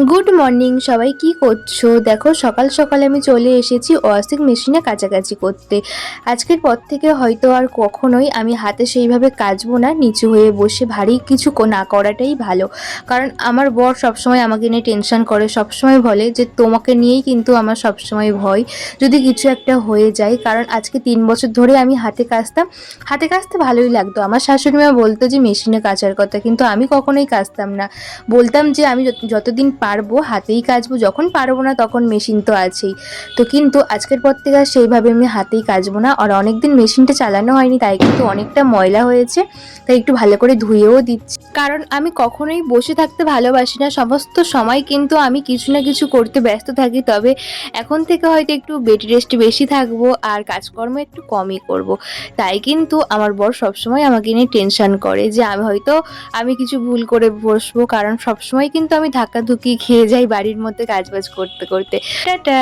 Good morning সবাই কি করছ? দেখো, সকাল সকাল আমি চলে এসেছি ওয়াশিং মেশিনে কাছাকাছি করতে। আজকের পর থেকে হয়তো আর কখনোই আমি হাতে সেইভাবে কাচবো না, নিচু হয়ে বসে ভারী কিছু না করাটাই ভালো। কারণ আমার বর সবসময় আমাকে নিয়ে টেনশন করে, সবসময় বলে যে তোমাকে নিয়েই কিন্তু আমার সবসময় ভয়। যদি কিছু একটা হয়ে যায়, কারণ আজকে তিন বছর ধরে আমি হাতে কাচতাম। হাতে কাচতে ভালোই লাগতো। আমার শাশুড়ি মা বলতো যে, মেশিনে কাচার কথা। কিন্তু আমি কখনোই কাচতাম না। বলতাম যে, আমি যত- যতদিন পারব, হাতেই কাচবো, যখন পারব না তখন মেশিন তো আছেই। তো কিন্তু আজকের পর থেকে আর সেইভাবে আমি হাতেই কাচবো না। আর অনেকদিন মেশিনটা চালানো হয়নি, তাই কিন্তু অনেকটা ময়লা হয়েছে, তাই একটু ভালো করে ধুয়েও দিচ্ছি। কারণ আমি কখনোই বসে থাকতে ভালোবাসি না, সমস্ত সময় কিন্তু আমি কিছু না কিছু করতে ব্যস্ত থাকি, তবে এখন থেকে হয়তো একটু বেড রেস্ট বেশি থাকব আর কাজকর্ম একটু কমই করব। তাই কিন্তু আমার বর সবসময় আমাকে নিয়ে টেনশন করে যে আমি হয়তো আমি কিছু ভুল করে বসবো, কারণ সবসময় কিন্তু আমি ধাক্কাধুকি খেয়ে যাই বাড়ির মধ্যে কাজবাজ করতে করতে। টাটা!